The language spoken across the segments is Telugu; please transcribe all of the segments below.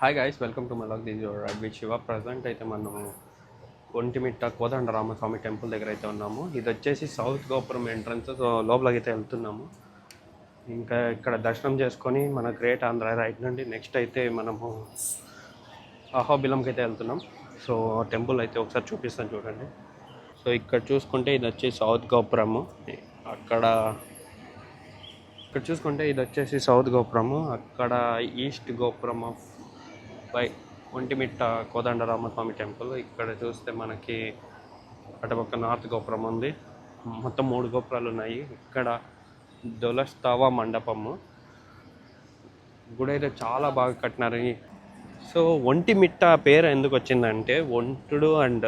Hi guys welcome to my vlog this your Shiva present అయితే మనం ఒంటిమిట్ట కోదండ రామస్వామి టెంపుల్ దగ్గర అయితే ఉన్నాము. ఇది వచ్చేసి సౌత్ గోపురం ఎంట్రన్స్ లోపలకైతే అయితే వెళ్తున్నాము. ఇంకా ఇక్కడ దర్శనం చేసుకొని మన గ్రేట్ ఆంధ్ర రైట్ నుండి నెక్స్ట్ అయితే మనము అహోబిలంకి అయితే వెళ్తున్నాం సో టెంపుల్ అయితే ఒకసారి చూపిస్తాను చూడండి. సో ఇక్కడ చూసుకుంటే ఇది వచ్చి సౌత్ గోపురము అక్కడ ఇక్కడ చూసుకుంటే ఇది వచ్చేసి సౌత్ గోపురము అక్కడ ఈస్ట్ గోపురం of by Vontimitta Kodandaramaswamy temple. ఇక్కడ చూస్తే మనకి అటుపక్క నార్త్ గోపురం ఉంది. మొత్తం మూడు గోపురాలు ఉన్నాయి. ఇక్కడ దొలస్తావా మండపము. గుడి అయితే చాలా బాగా కట్టినారు. సో ఒంటిమిట్ట పేరు ఎందుకు వచ్చిందంటే ఒంటుడు అండ్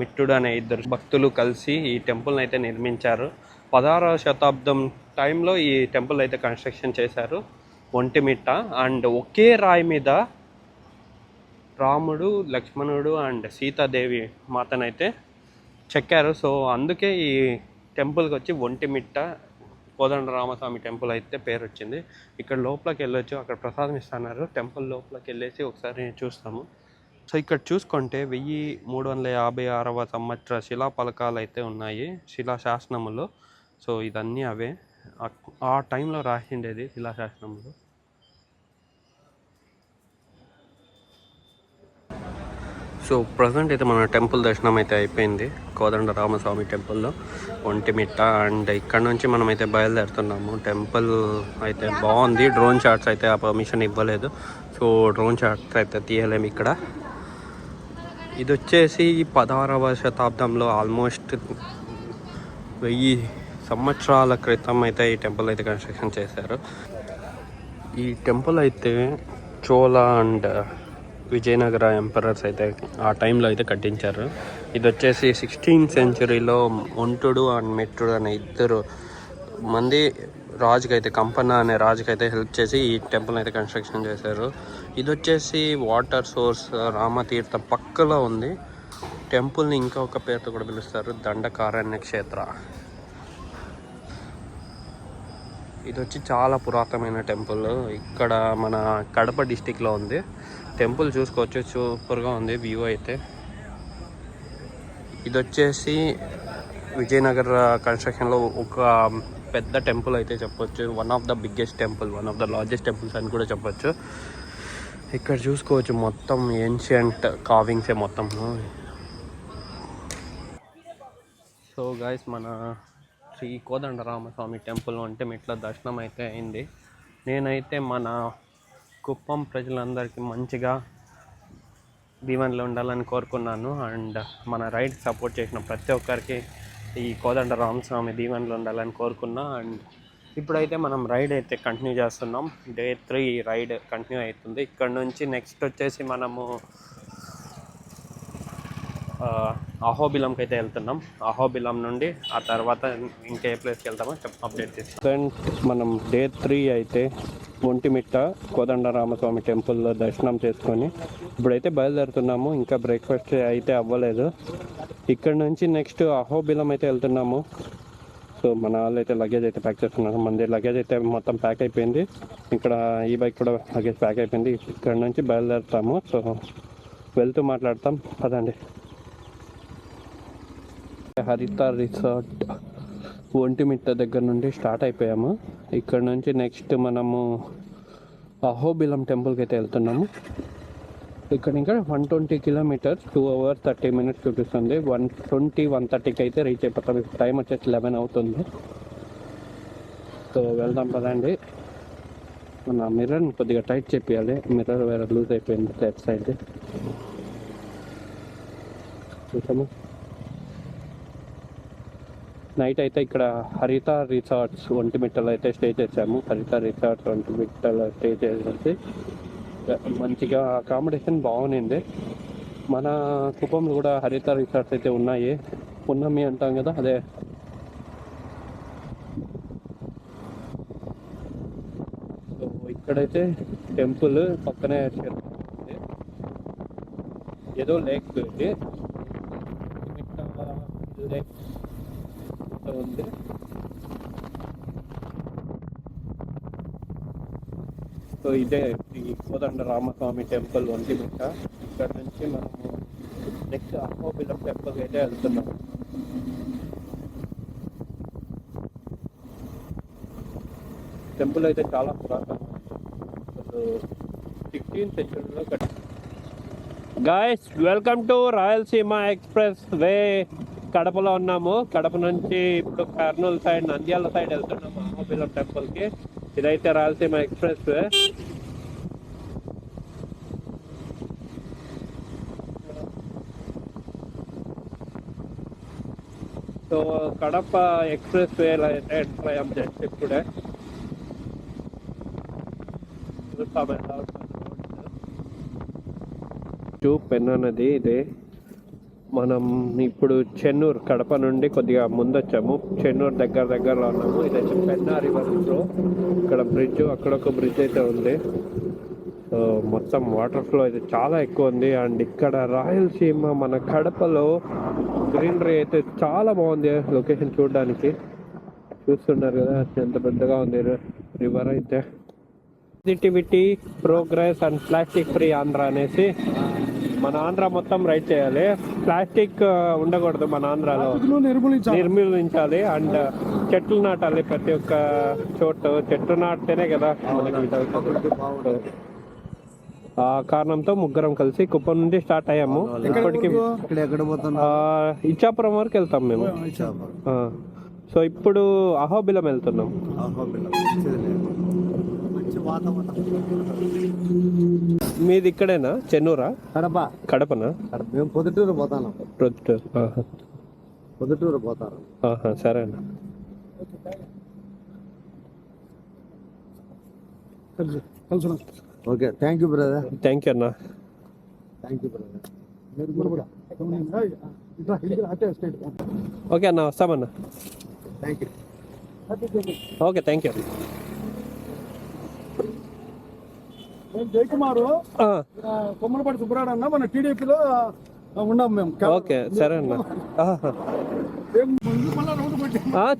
మిట్టుడు అనే ఇద్దరు భక్తులు కలిసి ఈ టెంపుల్ని అయితే నిర్మించారు. పదహారవ శతాబ్దం టైంలో ఈ టెంపుల్ అయితే కన్స్ట్రక్షన్ చేశారు ఒంటిమిట్ట. అండ్ ఒకే రాయి మీద రాముడు లక్ష్మణుడు అండ్ సీతాదేవి మాతనైతే చెక్కారు. సో అందుకే ఈ టెంపుల్కి వచ్చి ఒంటిమిట్ట కోదండ రామస్వామి టెంపుల్ అయితే పేరు వచ్చింది ఇక్కడ లోపలికి వెళ్ళొచ్చు అక్కడ ప్రసాదం ఇస్తున్నారు. టెంపుల్ లోపలికి వెళ్ళేసి ఒకసారి చూస్తాము. సో ఇక్కడ చూసుకుంటే వెయ్యి మూడు వందల యాభై ఆరవ సంవత్సర శిలా పలకాలు అయితే ఉన్నాయి శిలా శాసనములు సో ఇదన్నీ అవే. ఆ- ఆ టైంలో రాసిండేది శిలా శాసనములు సో ప్రజెంట్ అయితే మన టెంపుల్ దర్శనం అయితే అయిపోయింది. కోదండ రామస్వామి టెంపుల్లో ఒంటిమిట్ట అండ్ ఇక్కడ నుంచి మనం అయితే బయలుదేరుతున్నాము. టెంపుల్ అయితే బాగుంది. డ్రోన్ షాట్స్ అయితే ఆ పర్మిషన్ ఇవ్వలేదు. సో డ్రోన్ షాట్స్ అయితే తీయలేము ఇక్కడ. ఇది వచ్చేసి పదహారవ శతాబ్దంలో ఆల్మోస్ట్ వెయ్యి సంవత్సరాల క్రితం అయితే ఈ టెంపుల్ అయితే కన్స్ట్రక్షన్ చేశారు. ఈ టెంపుల్ అయితే చోళ అండ్ విజయనగర ఎంపరర్స్ అయితే ఆ టైంలో అయితే కట్టించారు. ఇది వచ్చేసి సిక్స్టీన్త్ సెంచురీలో ఒంటుడు అండ్ మెట్టుడు అనే ఇద్దరు మంది రాజుకైతే కంపన అనే రాజుకైతే హెల్ప్ చేసి ఈ టెంపుల్ అయితే కన్స్ట్రక్షన్ చేశారు. ఇది వచ్చేసి వాటర్ సోర్స్ రామతీర్థ పక్కలో ఉంది. టెంపుల్ని ఇంకా ఒక పేరుతో కూడా పిలుస్తారు దండకారణ్య క్షేత్ర. ఇది వచ్చి చాలా పురాతనమైన టెంపుల్. ఇక్కడ మన కడప డిస్టిక్లో ఉంది. టెంపుల్ చూసుకోవచ్చు సూపర్గా ఉంది వ్యూ అయితే. ఇది వచ్చేసి విజయనగర కన్స్ట్రక్షన్లో ఒక పెద్ద టెంపుల్ అయితే చెప్పొచ్చు. One of the biggest temple one of the largest temples అని కూడా చెప్పొచ్చు. ఇక్కడ చూసుకోవచ్చు మొత్తం ఏన్షియంట్ కావింగ్సే మొత్తం. సో గాయస్ మన శ్రీ కోదండరామస్వామి టెంపుల్ అంటే మెట్ల దర్శనం అయితే అయింది. నేనైతే మన కుప్పం ప్రజలందరికీ మంచిగా దీవెనలో ఉండాలని కోరుకున్నాను. అండ్ మన రైడ్ సపోర్ట్ చేసిన ప్రతి ఒక్కరికి ఈ కోదండ రామస్వామి దీవెనలో ఉండాలని కోరుకున్నా. అండ్ ఇప్పుడైతే మనం రైడ్ అయితే కంటిన్యూ చేస్తున్నాం. డే త్రీ రైడ్ కంటిన్యూ అవుతుంది. ఇక్కడ నుంచి నెక్స్ట్ వచ్చేసి మనము అహోబిలంకి అయితే వెళ్తున్నాం. అహోబిలం నుండి ఆ తర్వాత ఇంకే ప్లేస్కి వెళ్తామో చెప్ అప్డేట్ చేసి. మనం డే త్రీ అయితే ఒంటిమిట్ట కోదండరామస్వామి టెంపుల్లో దర్శనం చేసుకొని ఇప్పుడైతే బయలుదేరుతున్నాము. ఇంకా బ్రేక్ఫాస్ట్ అయితే అవ్వలేదు. ఇక్కడ నుంచి నెక్స్ట్ అహోబిలం అయితే వెళ్తున్నాము. సో మన వాళ్ళు అయితే లగేజ్ అయితే ప్యాక్ చేస్తున్నారు. మన లగేజ్ అయితే మొత్తం ప్యాక్ అయిపోయింది. ఇక్కడ ఈ బైక్ కూడా లగేజ్ ప్యాక్ అయిపోయింది. ఇక్కడ నుంచి బయలుదేరుతాము. సో వెళ్తూ మాట్లాడతాం. పదండి. హరిత రిసార్ట్ ఒంటిమిట్ట దగ్గర నుండి స్టార్ట్ అయిపోయాము. ఇక్కడ నుంచి నెక్స్ట్ మనము అహోబిలం టెంపుల్కి అయితే వెళ్తున్నాము. ఇక్కడ ఇంకా one twenty kilometres two hours thirty minutes చూపిస్తుంది. వన్ ట్వంటీ వన్ థర్టీకి అయితే రీచ్ అయిపోతాం. టైం వచ్చేసి లెవెన్ అవుతుంది. సో వెళ్దాం పదండి. మన మిర్రర్ని కొద్దిగా టైట్ చెప్పాలి మిర్రర్ వేరే లూజ్ అయిపోయింది లెఫ్ట్ సైడ్ చూసాము? నైట్ అయితే ఇక్కడ హరిత రిసార్ట్స్ ఒంటిమిట్టలో అయితే స్టే చేసాము హరిత రిసార్ట్స్ ఒంటిమిట్టలో స్టే చేసేసి మంచిగా అకామిడేషన్ బాగుంది మన కుప్పంలో కూడా హరిత రిసార్ట్స్ అయితే ఉన్నాయి. పున్నమి అంటాం కదా అదే. సో ఇక్కడైతే టెంపుల్ పక్కనే ఏదో లేక్ ఇది లేక్ ఉంది సో ఇదే ఈ కోదండ రామస్వామి టెంపుల్ ఒంటిమిట్ట ఇక్కడ నుంచి మనము నెక్స్ట్ అహోబిలం టెంపుల్ అయితే వెళ్తున్నాం టెంపుల్ అయితే చాలా పురాతన. సిక్స్టీన్ సెంచురీలో కట్టి guys welcome to Rayalaseema expressway కడపలో ఉన్నాము కడప నుంచి ఇప్పుడు కర్నూలు సైడ్ నంద్యాల సైడ్ వెళ్తున్నాము అహోబిలం టెంపుల్కి ఇదైతే Rayalaseema expressway so Kadapa ఎక్స్ప్రెస్ వేలో అయితే ఎంటర్ అయ్యాం జస్ట్ ఇప్పుడే చూస్తాం ఎలా టూ పెన్ అన్నది ఇదే మనం ఇప్పుడు చెన్నూరు కడప నుండి కొద్దిగా ముందొచ్చాము. చెన్నూరు దగ్గర దగ్గరలో ఉన్నాము. ఇదైతే పెన్నా రివర్ ఫ్లో ఇక్కడ బ్రిడ్జ్ అక్కడ ఒక బ్రిడ్జ్ అయితే ఉంది. సో మొత్తం వాటర్ ఫ్లో అయితే చాలా ఎక్కువ ఉంది. అండ్ ఇక్కడ రాయలసీమ మన కడపలో గ్రీనరీ అయితే చాలా బాగుంది. లొకేషన్ చూడడానికి. చూస్తున్నారు కదా ఎంత పెద్దగా ఉంది రివర్ అయితే. Positivity progress and plastic free Andhra అనేసి మన ఆంధ్ర మొత్తం రైట్ చేయాలి. ప్లాస్టిక్ ఉండకూడదు మన ఆంధ్రాలో. నిర్మూలించాలి. అండ్ చెట్లు నాటాలి ప్రతి ఒక్క చోటు. చెట్లు నాటితేనే కదా మనకి. ఆ కారణంతో ముగ్గురం కలిసి కుప్పం నుండి స్టార్ట్ అయ్యాము. ఇప్పటికి ఇచ్చాపురం వరకు వెళ్తాం మేము. సో ఇప్పుడు అహోబిలం వెళ్తున్నాం. మంచి వాతావరణం. మీది ఇక్కడేనా? చెన్నూరా? కడప. కడపనా? మేము పొద్దుటూరు పోతాను. ప్రొద్దుటూరు. ఆహా. పొద్దుటూరు పోతాను. సరే అన్న. Okay thank you brother. Thank you అన్న. Thank you brother. ఓకే అన్న వస్తామన్న. Thank you. Okay thank you మేము జయకుమారు కొమ్మలపాటి సుబ్బరాడు అన్న మన టీడీపీలో ఉన్నాం మేము ఓకే సరే అన్న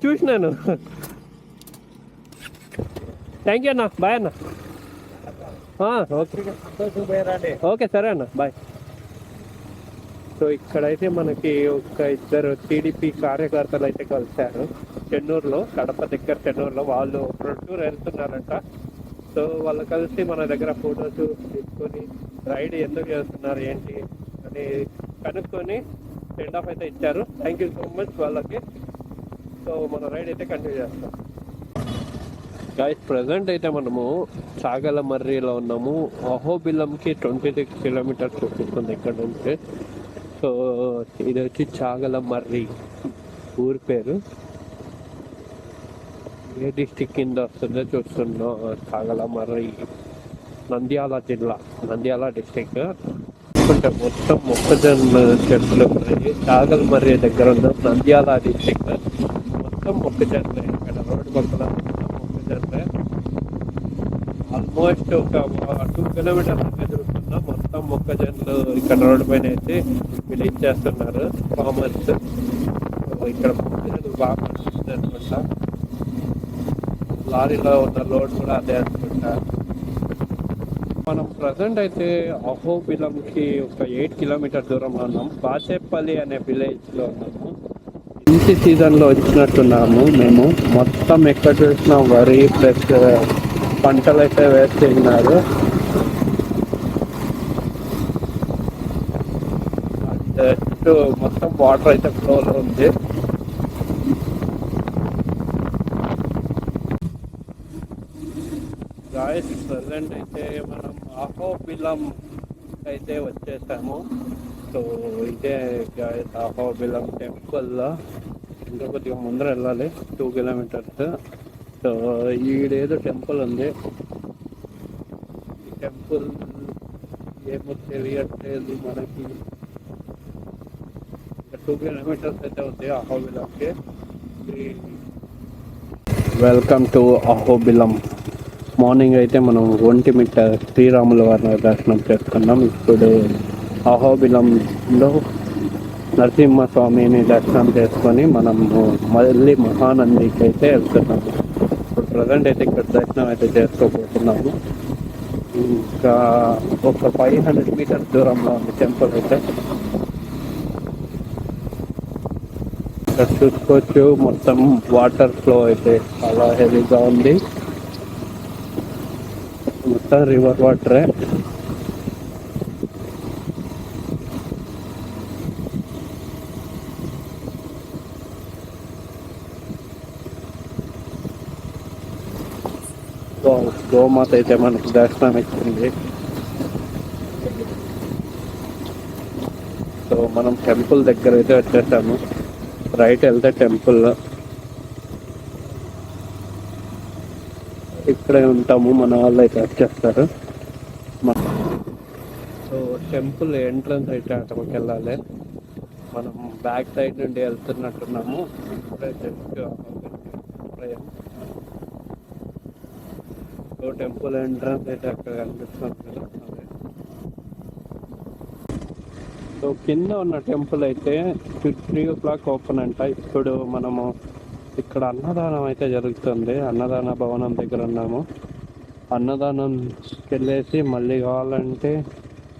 చూసినాను థ్యాంక్ యూ అన్న బాయ్ అన్న ఓకే ఓకే సరే అన్న బాయ్ సో ఇక్కడైతే మనకి ఒక ఇద్దరు టీడీపీ కార్యకర్తలు అయితే కలిశారు చెన్నూరులో కడప దగ్గర చెన్నూరులో వాళ్ళు ప్రొట్టూరు వెళ్తున్నారంట సో వాళ్ళు కలిసి మన దగ్గర ఫొటోస్ తీసుకొని రైడ్ ఎందుకు చేస్తున్నారు ఏంటి అని కనుక్కొని సెండ్ ఆఫ్ అయితే ఇచ్చారు. థ్యాంక్ యూ సో మచ్ వాళ్ళకి. సో మన రైడ్ అయితే కంటిన్యూ చేస్తాం. గాయస్ ప్రజెంట్ అయితే మనము చాగల మర్రిలో ఉన్నాము. అహోబిలంకి ట్వంటీ సిక్స్ కిలోమీటర్స్ వస్తుంది ఇక్కడ నుంచి సో ఇది వచ్చి చాగల మర్రి ఊరి పేరు. ఏ డిస్టిక్ కింద వస్తుందో చూస్తున్నాం కాగల మర్రి నంద్యాల జిల్లా నంద్యాల డిస్టిక్ అంటే మొత్తం మొక్కజొన్న చెట్లు ఉన్నాయి. చాగల మర్రి దగ్గర ఉన్న నంద్యాల డిస్టిక్ మొత్తం మొక్కజొన్న ఇక్కడ. రోడ్డు పక్కన మొక్కజొన్న ఆల్మోస్ట్ ఒక టూ కిలోమీటర్స్ ఎదురుకున్నా మొత్తం మొక్కజొన్నలు ఇక్కడ రోడ్డు పైన అయితే వీళ్ళు ఇచ్చేస్తున్నారు ఫార్మర్స్ ఇక్కడ మొక్కజొన్నలు బాగా పండుతుంది అనుకుంటా లారీలో ఉన్న లోడ్ కూడా అదే అనుకుంటా. మనం ప్రజెంట్ అయితే అహోబిలంకి ఒక ఎయిట్ కిలోమీటర్ దూరంలో ఉన్నాం. బాచేపల్లి అనే విలేజ్లో ఉన్నాము. ఇంటి సీజన్లో వచ్చినట్టున్నాము మేము. మొత్తం ఎక్కడ చూసినా వరి ప్లస్ పంటలు అయితే వేస్తున్నారు ఉన్నారు మొత్తం వాటర్ అయితే ఫ్లోలో ఉంది. గాయస్ ప్రజెంట్ అయితే మనం అహోబిలం అయితే వచ్చేసాము. సో ఇదే గాయస్ అహోబిలం టెంపుల్ ఇంకా కొద్దిగా ముందర వెళ్ళాలి. టూ కిలోమీటర్స్ సో ఈడేదో టెంపుల్ ఉంది. ఈ టెంపుల్ ఏమో తెలియట్లేదు మనకి. టూ కిలోమీటర్స్ అయితే ఉంది అహోబిలంకి వెల్కమ్ టు అహోబిలం మార్నింగ్ అయితే మనం ఒంటిమిట్ట శ్రీరాముల వారిని దర్శనం చేసుకున్నాం. ఇప్పుడు అహోబిలంలో నరసింహస్వామిని దర్శనం చేసుకొని మనము మళ్ళీ మహానందికి అయితే వెళ్తున్నాం. ఇప్పుడు ప్రజెంట్ అయితే ఇక్కడ దర్శనం అయితే చేసుకోబోతున్నాము. ఇంకా ఒక ఫైవ్ హండ్రెడ్ మీటర్స్ దూరంలో ఉంది టెంపుల్ అయితే. ఇక్కడ చూసుకోవచ్చు మొత్తం వాటర్ ఫ్లో అయితే చాలా హెవీగా ఉంది. మొత్తం రివర్ వాటరే సో గోమాత అయితే మనకి దర్శనం ఇచ్చింది. సో మనం టెంపుల్ దగ్గర అయితే వచ్చేసాము. రైట్ వెళ్తే టెంపుల్ ఇక్కడే ఉంటాము మన వాళ్ళు అయితే వచ్చేస్తారు సో టెంపుల్ ఎంట్రన్స్ అయితే అక్కడికి వెళ్ళాలి. మనం బ్యాక్ సైడ్ నుండి వెళ్తున్నట్టున్నాము. ఇప్పుడే జస్ట్ సో టెంపుల్ ఎంట్రన్స్ అయితే అక్కడ కనిపిస్తుంది. కదా అదే సో కింద ఉన్న టెంపుల్ అయితే త్రీ ఓ క్లాక్ ఓపెన్ అంట. ఇప్పుడు మనము ఇక్కడ అన్నదానం అయితే జరుగుతుంది. అన్నదాన భవనం దగ్గర ఉన్నాము. అన్నదానంకి వెళ్ళేసి మళ్ళీ కావాలంటే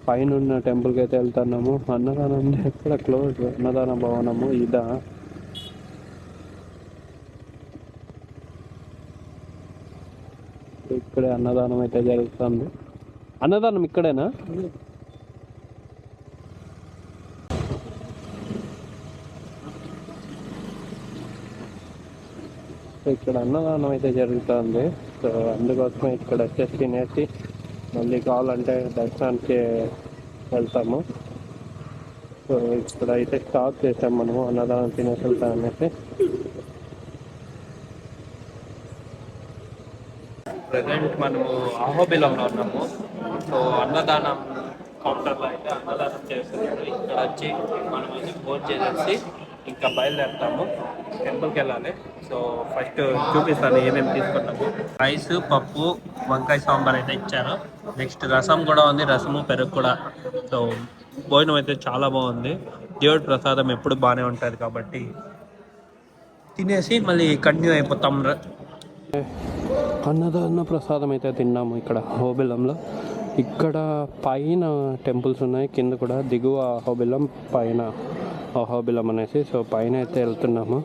పైన ఉన్న టెంపుల్కి అయితే వెళ్తున్నాము. అన్నదానం ఎక్కడ క్లోజ్ అన్నదాన భవనము ఇదా? ఇక్కడే అన్నదానం అయితే జరుగుతుంది. అన్నదానం ఇక్కడేనా? సో ఇక్కడ అన్నదానం అయితే జరుగుతుంది. సో అందుకోసమే ఇక్కడ వచ్చేసి తినేసి మళ్ళీ కావాలంటే దర్శనానికి వెళ్తాము. సో ఇక్కడ అయితే స్టాప్ చేసాం మనము అన్నదానం తినేసి వెళ్తాం అనేసి. ప్రజెంట్ మనము అహోబిలంలో ఉన్నాము. సో అన్నదానం కౌంటర్లో అయితే అన్నదానం చేస్తున్నారు ఇక్కడ వచ్చి మనం అయితే ఫోన్ చేసేసి ఇంకా బయలుదేరుతాము. టెంపుల్కి వెళ్ళాలి. సో ఫస్ట్ చూపిస్తాను ఏమేమి తీసుకున్నాము? రైస్ పప్పు వంకాయ సాంబార్ అయితే ఇచ్చారు. నెక్స్ట్ రసం కూడా ఉంది రసము పెరుగు కూడా. సో భోజనం అయితే చాలా బాగుంది. దేవుడి ప్రసాదం ఎప్పుడు బాగానే ఉంటుంది కాబట్టి. తినేసి మళ్ళీ కంటిన్యూ అయిపోతాం. అన్నదాన ప్రసాదం అయితే తిన్నాము ఇక్కడ హోబిలంలో ఇక్కడ పైన టెంపుల్స్ ఉన్నాయి కింద కూడా దిగువ అహోబిలం పైన అహోబిలం అనేసి. సో పైన అయితే వెళ్తున్నాము.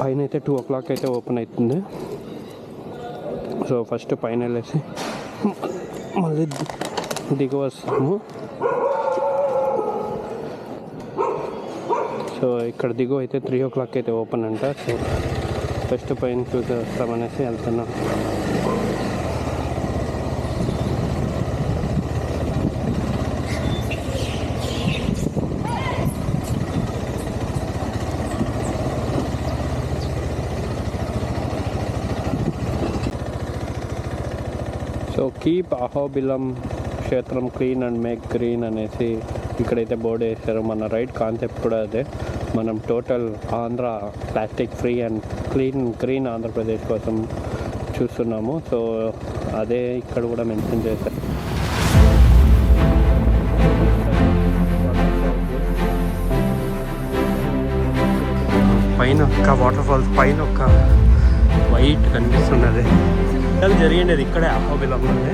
పైన అయితే టూ ఓ క్లాక్ అయితే ఓపెన్ అవుతుంది సో ఫస్ట్ పైన వెళ్ళేసి మళ్ళీ దిగి దిగువ వస్తాము. సో ఇక్కడ దిగువ అయితే త్రీ ఓ క్లాక్ అయితే ఓపెన్ అంట. సో ఫస్ట్ పైన చూసి వస్తామనేసి వెళ్తున్నాం సో కీప్ అహోబిలం క్షేత్రం క్లీన్ అండ్ మేక్ గ్రీన్ అనేసి ఇక్కడైతే బోర్డు వేశారు మన రైట్ కాన్సెప్ట్ కూడా అదే మనం total Andhra plastic free and clean green Andhra Pradesh కోసం చూస్తున్నాము సో అదే ఇక్కడ కూడా మెన్షన్ చేశారు పైన ఒక్క వాటర్ ఫాల్స్ పైన ఒక్క వైట్ కనిపిస్తున్నది. అది జరిగినది ఇక్కడే అహోబిలంలోనే